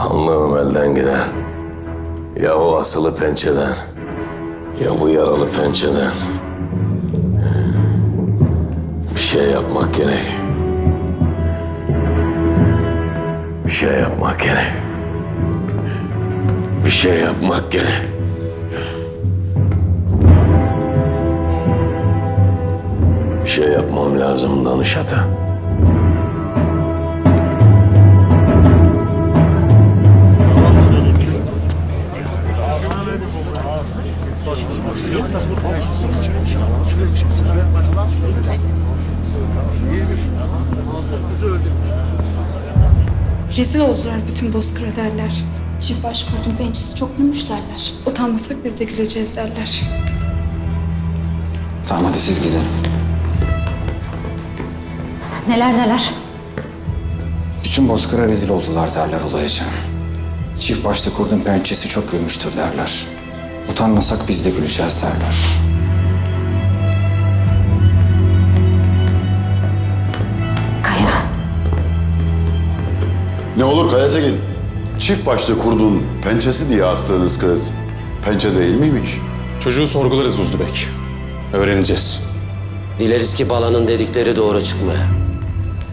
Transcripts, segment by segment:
Anlığım elden gider. Ya o asılı pençeden, ya bu yaralı pençeden. Bir şey yapmak gerek. Bir şey yapmak gerek. Bir şey yapmak gerek. Bir şey yapmam lazım danışata. Rezil oldular bütün bozkıra derler. Çift baş kurdun pençesi çok gülmüş derler. Utanmasak biz de güleceğiz derler. Tamam hadi siz gidin. Neler neler? Bütün bozkıra rezil oldular derler olayıca. Çift başlı kurdun pençesi çok gülmüştür derler. Utanmasak biz de güleceğiz derler. Kaya. Ne olur Kaya Tekin. Çift başlı kurdun pençesi diye astığınız kız. Pençe değil miymiş? Çocuğu sorgularız Uzlu Bek. Öğreneceğiz. Dileriz ki balanın dedikleri doğru çıkmaya.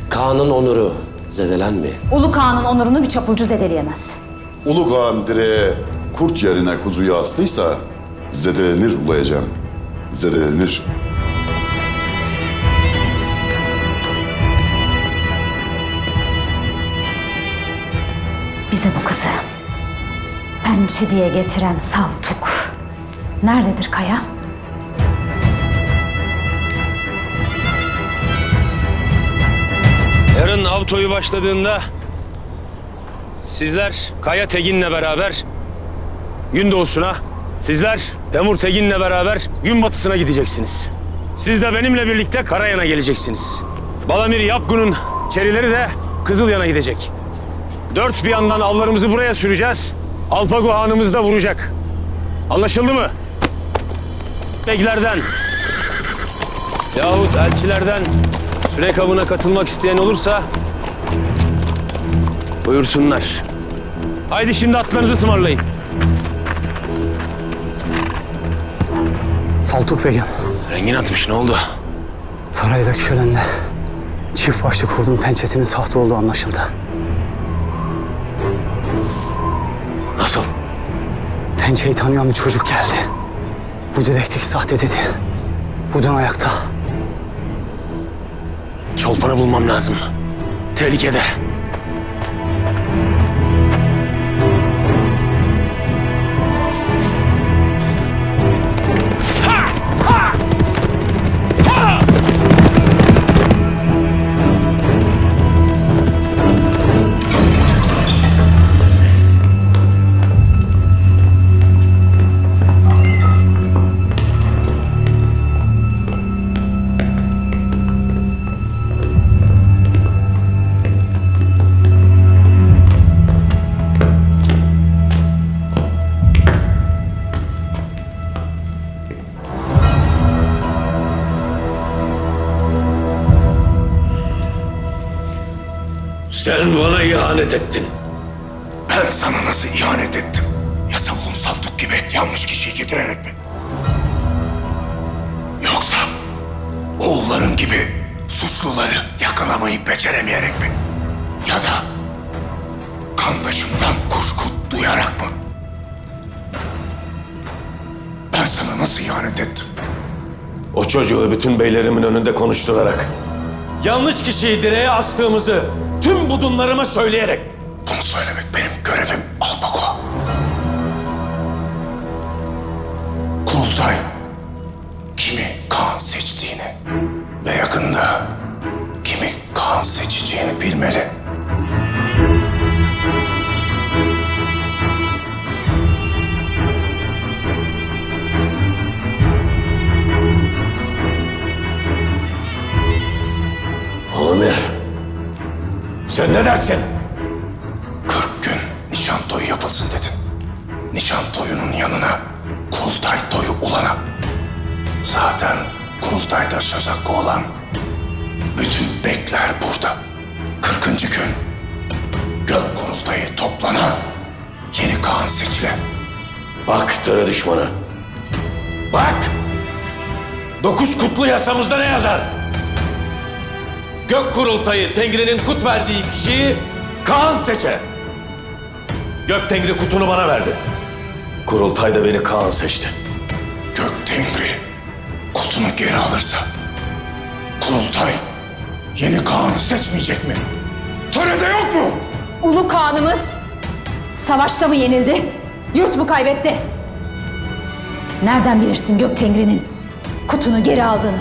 Kaan'ın onuru zedelenme. Ulu Kağan'ın onurunu bir çapulcu zedeleyemez. Ulu Kağan direğe kurt yerine kuzuyu astıysa zedelenir ulayacağım. Zedelenir. Bize bu kızı pençe diye getiren Saltuk. Nerededir Kaya? Yarın av toyu başladığında sizler Kaya Tegin'le beraber gün doğusuna, sizler Temur Tegin'le beraber gün batısına gideceksiniz. Siz de benimle birlikte Karayan'a geleceksiniz. Balamir Yapgun'un çerileri de Kızılyan'a gidecek. Dört bir yandan avlarımızı buraya süreceğiz. Alpago Hanımız da vuracak. Anlaşıldı mı? Beklerden yahut elçilerden Sürek avına katılmak isteyen olursa buyursunlar. Haydi şimdi atlarınızı ısmarlayın. Saltuk Begim. Rengin atmış ne oldu? Saraydaki şölenle çift başlı kurdun pençesinin sahte olduğu anlaşıldı. Nasıl? Pençeyi tanıyan bir çocuk geldi. Bu direkteki sahte dedi. Budun ayakta. Çolpan'ı bulmam lazım. Tehlikede. Sen bana ihanet ettin. Ben sana nasıl ihanet ettim? Yasavulun saltuk gibi yanlış kişiyi getirerek mi? Yoksa oğulların gibi suçluları yakalamayı beceremeyerek mi? Ya da kandaşımdan kuşku duyarak mı? Ben sana nasıl ihanet ettim? O çocuğu bütün beylerimin önünde konuşturarak. Yanlış kişiyi direğe astığımızı tüm budunlarıma söyleyerek. Bunu söylemek benim görevim Alpako. Kurultay kimi Kaan seçtiğini ve yakında kimi Kaan seçeceğini bilmeli. Sen ne dersin? 40 gün nişan toyu yapılsın dedin. Nişan toyunun yanına kurultay toyu ulana. Zaten kurultayda söz hakkı olan bütün bekler burada. 40. gün gök kurultayı toplana yeni Kaan seçile. Bak töre düşmanı. Bak! Dokuz kutlu yasamızda ne yazar? Gök kurultayı Tengri'nin kut verdiği kişiyi Kaan seçer. Gök Tengri kutunu bana verdi. Kurultayda beni Kaan seçti. Gök Tengri kutunu geri alırsa kurultay yeni Kaan'ı seçmeyecek mi? Törede yok mu? Ulu Kağan'ımız savaşta mı yenildi, yurt mu kaybetti? Nereden bilirsin Gök Tengri'nin kutunu geri aldığını?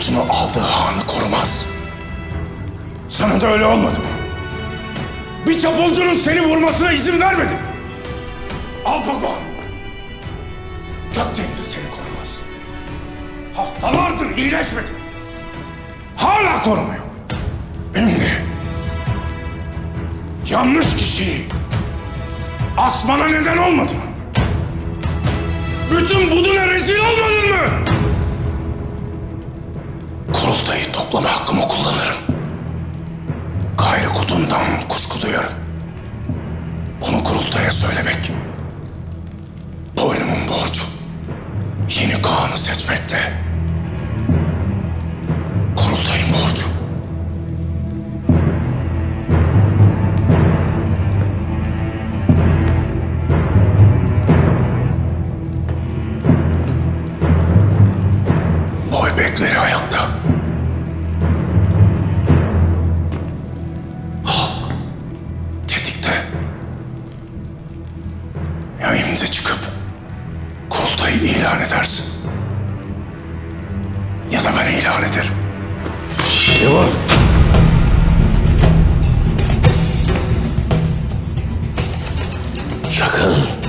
Kutunu aldığı hanı korumaz. Sana da öyle olmadı mı? Bir çapulcunun seni vurmasına izin vermedim. Alpagon. Gök Tengri seni korumaz. Haftalardır iyileşmedin. Hala korumuyor. Şimdi yanlış kişiyi asmana neden olmadı mı? Bütün buduna rezil olmadın mı? Kurultayı toplama hakkımı kullanırım. Gayrı kutundan kuşku duyarım. Ya imde çıkıp kurultayı ilan edersin. Ya da ben ilan ederim. Ne var? Sakın